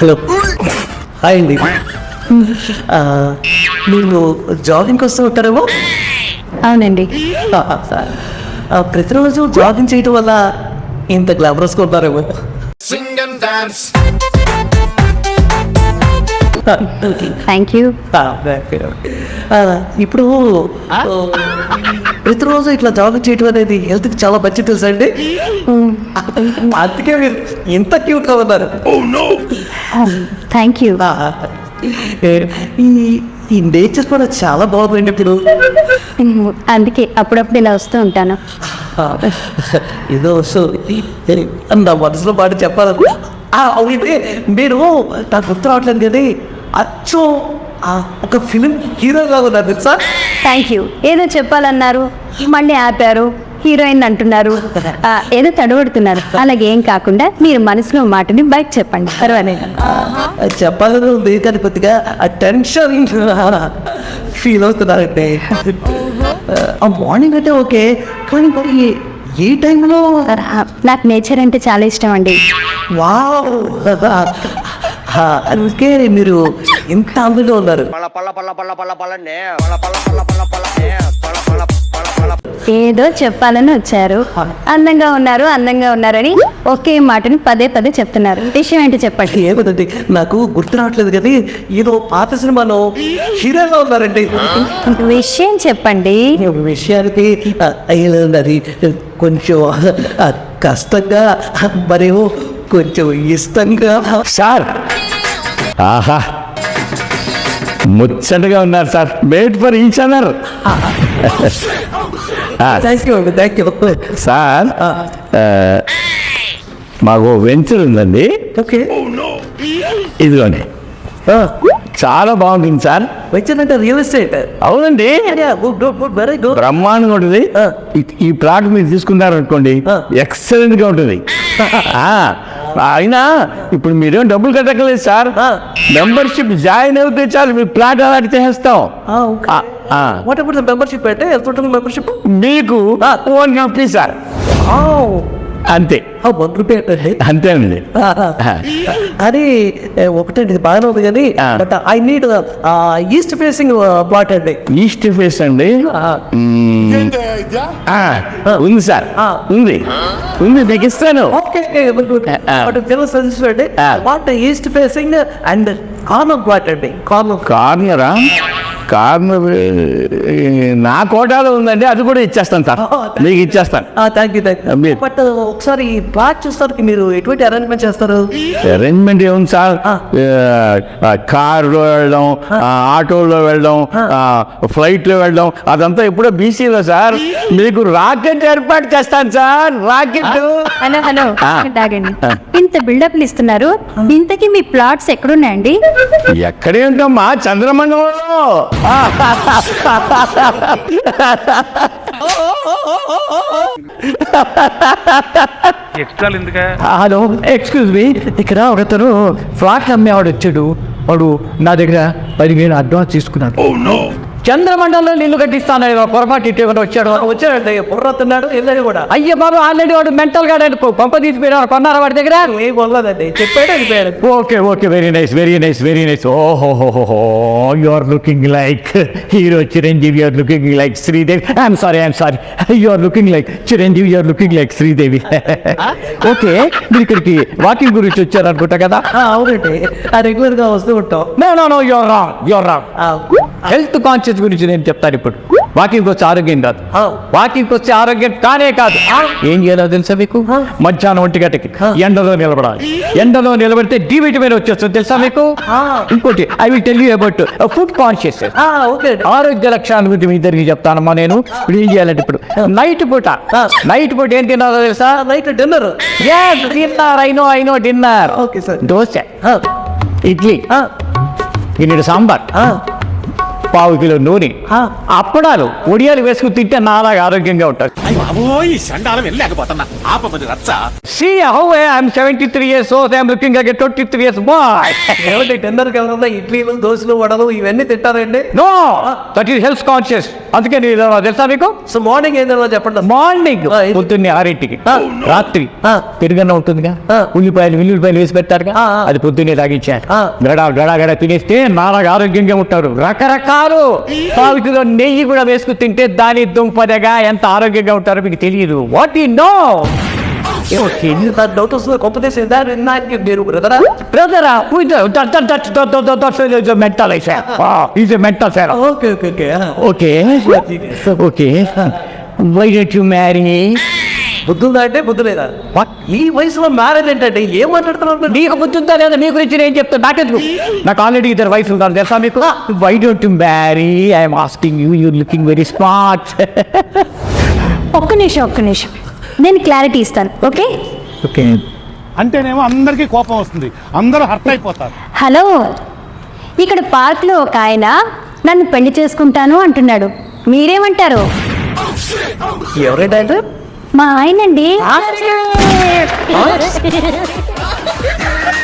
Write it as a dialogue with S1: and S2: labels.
S1: Hello. Hi అండి. మీరు jogging వస్తూ ఉంటారేమో
S2: అవునండి
S1: ప్రతిరోజు జాగింగ్ చేయటం వల్ల ఇంత గ్లామరస్గా ఉంటారేమో.
S2: థ్యాంక్ యూ
S1: ఇప్పుడు ఆ, ప్రతిరోజు ఇట్లా జాగింగ్ చేయటం అనేది హెల్త్కి చాలా మంచిది తెలుసా అండి? అందుకే మీరు ఇంత క్యూట్గా ఉన్నారు.
S2: థ్యాంక్ యూ
S1: ఆ, ఈ ఈ నేచర్ కూడా చాలా బాగుందండి ఇప్పుడు.
S2: అందుకే అప్పుడప్పుడు ఇలా వస్తూ ఉంటాను.
S1: ఏదో సో నా మనసులో మాట చెప్పాలి మీరు నాకు గుర్తు రావట్లేదు కానీ అచ్చు ఒక ఫిలిం హీరోగా ఉన్నారు తెలుసా?
S2: థ్యాంక్ యూ ఏదో చెప్పాలన్నారు మళ్ళీ ఆపారు హీరోయిన్ అంటున్నారు. ఏదో తడబడుతున్నారు అలాగే ఏం కాకుండా మీరు మనసులో మాటని బయట చెప్పండి. పర్వాలేదు.
S1: చెప్పాలని ఉంది కానీ కొద్దిగా ఆ టెన్షన్ ఫీల్ అవుతున్నారండి ఆ మార్నింగ్ అంటే ఓకే కానీ ఏ టైంలో
S2: నాకు నేచర్ అంటే చాలా ఇష్టం అండి.
S1: వావ్! అందుకే మీరు ఇంత అందంగా ఉన్నారు.
S2: ఏదో చెప్పాలని వచ్చారు. అందంగా ఉన్నారు అందంగా ఉన్నారని ఒకే మాటని పదే పదే చెప్తున్నారు. విషయం ఏంటి చెప్పండి?
S1: ఏమదండి? నాకు గుర్తు రావట్లేదు కానీ ఏదో పాత సినిమాలో హీరోగా ఉన్నారండి.
S2: విషయం చెప్పండి.
S1: విషయానికి అది కొంచెం ఆ, కష్టంగా మరియు కొంచెం ఇష్టంగా.
S3: సార్! ఆహా! ముచ్చటగా ఉన్నారు sir. Made for each other sir మాకు వెంచర్ ఉందండి.
S1: ఓకే
S3: ఇదిగోండి. చాలా బాగుంటుంది సార్.
S1: వచ్చానంటే రియల్ ఎస్టేట్
S3: అవునండి. బ్రహ్మాండంగా ఉంటుంది.
S1: ఆ.
S3: ఈ- ప్లాట్ మీరు తీసుకున్నారనుకోండి
S1: ఆ.
S3: ఎక్సలెంట్గా ఉంటుంది. ఆ, అయినా ఇప్పుడు మీరేం డబ్బులు కట్టక్కలేదు సార్. మెంబర్షిప్ జాయిన్ అవుతే చాలు మీ ప్లాట్ అలాంటి చేస్తాం.
S1: వాట్ అబౌట్ మెంబర్షిప్ అంటే ఎంత ఉంటుంది మెంబర్షిప్
S3: మీకు ఫిఫ్టీ సార్. అంతే.
S1: వన్ రూపీ అంటే
S3: అంతేనండి
S1: అది ఏ, ఒకటండి ఇది బాగానే ఉంది కానీ. But I need east facing plot అండి.
S3: ఈస్ట్ ఫేస్ అండి? ఉంది సార్. ఉంది. ఉంది మీకు ఇస్తాను.
S1: తెలుసు అండి. What east facing and corner plot అండి. కార్నర్
S3: కార్నరా? కార్నర్ నా కోటాలో ఉందండి అది కూడా ఇచ్చేస్తాను సార్. మీకు ఇచ్చేస్తాను.
S1: థ్యాంక్ యూ థ్యాంక్ యూ
S3: మీరు-
S1: బట్ ఒకసారి ప్లాట్ చూస్తానికి మీరు ఎటువంటి అరేంజ్మెంట్ చేస్తారు?
S3: అరేంజ్మెంట్ ఏముంది సార్. కార్లో వెళ్ళడం ఆటోలో వెళ్ళడం ఫ్లైట్లో వెళ్ళడం అదంతా ఎప్పుడో బీసీలో సార్. మీకు రాకెట్ ఏర్పాటు చేస్తాను సార్ రాకెట్
S2: హలో హలో. ఇంత బిల్డప్లు ఇస్తున్నారు. ఇంతకీ మీ ప్లాట్స్ ఎక్కడున్నాయండి?
S3: ఎక్కడే ఉంటామా చంద్రమండలంలో
S1: హలో ఎక్స్క్యూజ్ మీ. ఇక్కడ ఒకతను ఫ్లాట్ అమ్మేవాడు వచ్చాడు. వాడు నా దగ్గర పదివేలు అడ్వాన్స్ తీసుకున్నాడు. చంద్రమండలంలో ఇల్లు కట్టిస్తాను పొరపాటు ఇటు వచ్చాడు? వచ్చాడండి బుర్రతున్నాడు వెళ్ళాడు కూడా. అయ్య బాబు ఆల్రెడీ వాడు మెంటల్గా పంప తీసిపోయాడు కొన్నారా వాడి దగ్గర? ఏం కొనలేదండి. చెప్పాడు
S3: okay okay. Very nice very nice very nice ఓహో you are looking like hero Chiranjeevi are looking like Sridevi I'm sorry I'm sorry you are looking like Chiranjeevi are looking like Sridevi okay మీరు ఇక్కడికి walking గురించి వచ్చారు అనుకుంటా కదా
S1: అవునండి. రెగ్యులర్గా వస్తూ ఉంటాం.
S3: No no no your wrong your wrong health conscious గురించి నేను చెప్తాను ఇప్పుడు. వాకింగ్ వచ్చే ఆరోగ్యం కాదు. వాకింగ్ వచ్చే ఆరోగ్యం కానే కాదు. ఏం చేయాలో తెలుసా మీకు? మధ్యాహ్నం ఒంటి గంటకి ఎండలో నిలబడాలి. ఎండలో నిలబడితే డి విటమిన్ వచ్చేస్తుంది. తెలుసా మీకు? ఇంకోటి I will tell you about food conscious ఆరోగ్య లక్షణాల గురించి మీ ఇద్దరికి చెప్తానమ్మా నేను. ఇప్పుడు ఏం చేయాలంటే ఇప్పుడు నైట్ పూట నైట్ పూట ఏం తిన్నారో తెలుసా?
S1: Night dinner.
S3: Dinner I know I know dinner
S1: okay sir.
S3: Dosa idli గిన్నెడు sambar. పావు కిలో నూనె.
S1: ఆ.
S3: అప్పడాలు ఒడియాలు వేసుకుని తింటే నాలాగా ఆరోగ్యంగా ఉంటారు. Three years oh I'm looking like twenty three years boy
S1: ఏమంటే టెండర్ కాలంలో ఇడ్లీలు దోశలు వడలు ఇవన్నీ తింటారండి?
S3: No that is health conscious అందుకే నేను ఇలా తెలుసా మీకు?
S1: సో మార్నింగ్ ఏంటో చెప్పండి.
S3: మార్నింగ్
S1: ఇది-
S3: పొద్దున్నే ఆరింటికి.
S1: ఆ.
S3: రాత్రి.
S1: ఆ.
S3: పెరుగన్న ఉంటుందిగా?
S1: ఆ.
S3: ఉల్లిపాయలు వెల్లుల్లిపాయలు వేసి పెడతారుగా. అది పొద్దున్నే తాగించారు. గడ గడ గడ తినేస్తే నాలుగు ఆరోగ్యంగా ఉంటారు. రకరకాలు పావుకిలో నెయ్యి కూడా వేసుకుని తింటే దాని దుంపదగా ఎంత ఆరోగ్యంగా ఉంటారో మీకు తెలియదు. What you know mental
S1: okay okay okay
S3: why did you marry
S1: బుద్ధుందా అంటే బుద్ధి లేదా ఈ వయసులో మ్యారేజ్ ఏంటంటే ఏం మాట్లాడుతున్నారు?
S3: నీకు బుద్ధి ఉందా లేదా? నీ గురించి నేను చెప్తాను నాకెందుకు నాకు ఆల్రెడీ ఇద్దరు వైఫ్ ఉన్నారు. తెలుసా మీకు? Why don't you marry I'm asking you you looking very smart
S2: ఒక్క నిమిషం ఒక్క నిమిషం. నేను క్లారిటీ ఇస్తాను ఓకే?
S3: ఓకే.
S4: అంటేనేమో అందరికీ కోపం వస్తుంది. అందరూ హర్ట్ అయిపోతారు.
S2: హలో ఇక్కడ పార్క్లో ఒక ఆయన నన్ను పెళ్ళి చేసుకుంటాను అంటున్నాడు. మీరేమంటారు?
S1: ఎవరేంటంటే
S2: మా ఆయనండి.